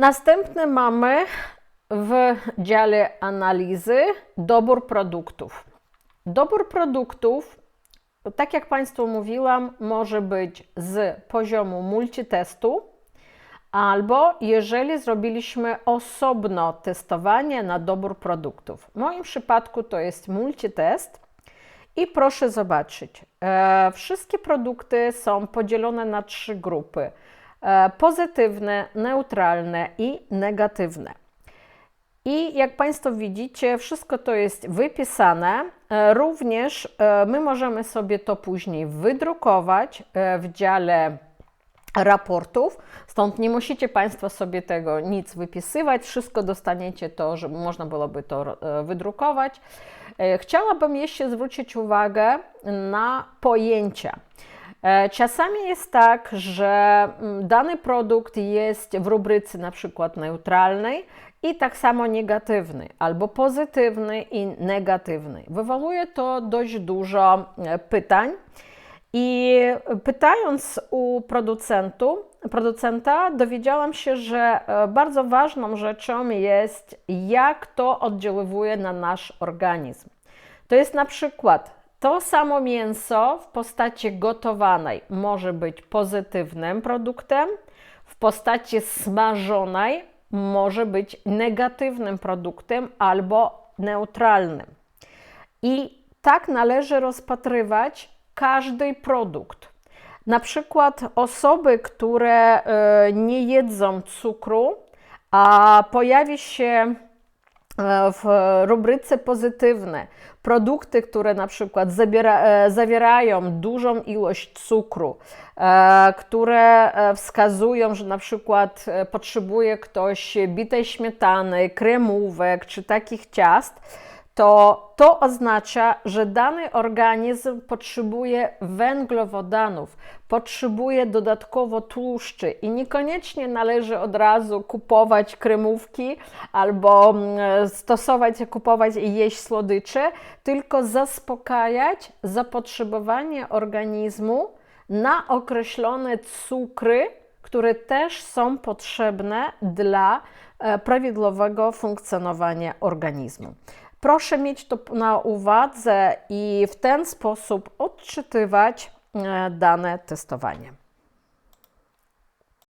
Następny mamy w dziale analizy dobór produktów. Dobór produktów, tak jak Państwu mówiłam, może być z poziomu multitestu, albo jeżeli zrobiliśmy osobno testowanie na dobór produktów. W moim przypadku to jest multitest. I proszę zobaczyć, e, wszystkie produkty są podzielone na trzy grupy: pozytywne, neutralne i negatywne. I jak Państwo widzicie, wszystko to jest wypisane. E, Również e, my możemy sobie to później wydrukować e, w dziale raportów, stąd nie musicie Państwo sobie tego nic wypisywać, wszystko dostaniecie to, żeby można byłoby to e, wydrukować. E, Chciałabym jeszcze zwrócić uwagę na pojęcia. E, Czasami jest tak, że mm, dany produkt jest w rubryce na przykład neutralnej i tak samo negatywny, albo pozytywny i negatywny. Wywołuje to dość dużo e, pytań. I pytając u producentu, producenta, dowiedziałam się, że e, bardzo ważną rzeczą jest, jak to oddziaływuje na nasz organizm. To jest na przykład to samo mięso w postaci gotowanej może być pozytywnym produktem, w postaci smażonej może być negatywnym produktem albo neutralnym. I tak należy rozpatrywać każdy produkt. Na przykład osoby, które e, nie jedzą cukru, a pojawi się w rubryce pozytywne. Produkty, które na przykład zabiera, e, zawierają dużą ilość cukru, e, które e, wskazują, że na przykład e, potrzebuje ktoś bitej śmietany, kremówek czy takich ciast, to to oznacza, że dany organizm potrzebuje węglowodanów, potrzebuje dodatkowo tłuszczy i niekoniecznie należy od razu kupować kremówki albo mm, stosować, kupować i jeść słodycze, tylko zaspokajać zapotrzebowanie organizmu na określone cukry, które też są potrzebne dla e, prawidłowego funkcjonowania organizmu. Proszę mieć to na uwadze i w ten sposób odczytywać e, dane testowanie.